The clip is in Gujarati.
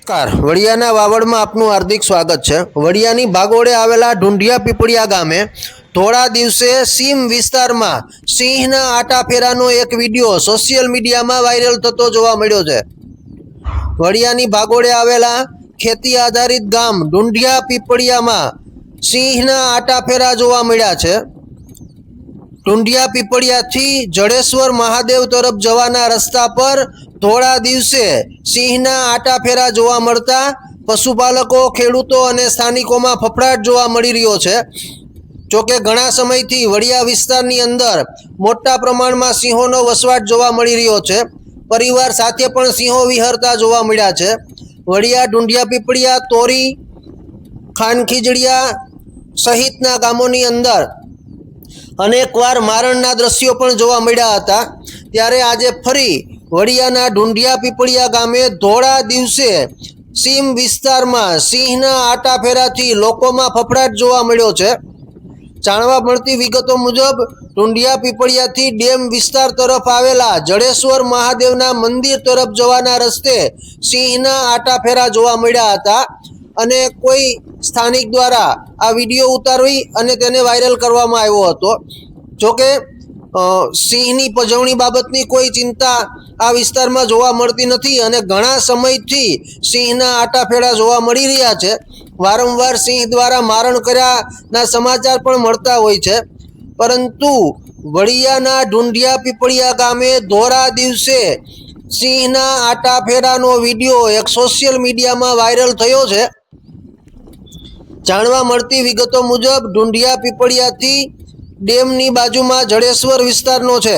નમસ્કાર. વડિયાના વાવડમાં આપનું હાર્દિક સ્વાગત છે. વડિયાની ભાગોળે આવેલા ઢુંઢિયા પીપળિયા ગામે થોડા દિવસે સીમ વિસ્તારમાં સિંહના આટાફેરાનો એક વીડિયો સોશિયલ મીડિયામાં વાયરલ થતો જોવા મળ્યો છે. વડિયાની ભાગોળે આવેલા ખેતી આધારિત ગામ ઢુંઢિયા પીપળિયામાં સિંહના આટાફેરા જોવા મળ્યા છે. ટુંડિયા પીપળિયાથી જડેશ્વર મહાદેવ તરફ જવાના રસ્તા પર થોડા દિવસે સિંહના આટાફેરા જોવા મળતા પશુપાલકો, ખેડૂતો અને સ્થાનિકોમાં ફફડાટ જોવા મળી રહ્યો છે. જોકે ઘણા સમયથી વડિયા વિસ્તારની અંદર મોટા પ્રમાણમાં સિંહોનો વસવાટ જોવા મળી રહ્યો છે. પરિવાર સાથે પણ સિંહો વિહરતા જોવા મળ્યા છે. વડિયા ઢુંઢિયા પીપળિયા, તોરી, ખાનખીજડિયા સહિતના ગામોની અંદર અનેકવાર મારણના દ્રશ્યો પણ જોવા મળ્યા હતા. ત્યારે આજે ફરી વડિયાના ઢુંઢિયા પીપળિયા ગામે ધોળા દિવસે સીમ વિસ્તારમાં સિંહના આટા ફેરાથી લોકોમાં ફફડાટ જોવા મળ્યો છે. જાણવા મળતી વિગતો મુજબ, ઢુંઢિયા પીપળિયાથી ડેમ વિસ્તાર તરફ આવેલા જડેશ્વર મહાદેવના મંદિર તરફ જવાના રસ્તે સિંહના આટાફેરા જોવા મળ્યા હતા. અને કોઈ સ્થાનિક દ્વારા આ વીડિયો ઉતારવી અને તેને વાયરલ કરવામાં આવ્યો હતો. જોકે સિંહની પજવણી બાબતની કોઈ ચિંતા આ વિસ્તારમાં જોવા મળતી નથી અને ઘણા સમયથી સિંહના આટાફેડા જોવા મળી રહ્યા છે. વારંવાર સિંહ દ્વારા મારણ કર્યાના સમાચાર પણ મળતા હોય છે. પરંતુ વડિયાના ઢુંઢિયા પીપળિયા ગામે ધોરા દિવસે સિંહના આટાફેરાનો વીડિયો એક સોશિયલ મીડિયામાં વાયરલ થયો છે. જાણવા મળતી વિગતો મુજબ ઢુંઢિયા પીપળિયાથી ડેમની બાજુમાં જડેશ્વર વિસ્તારનો છે.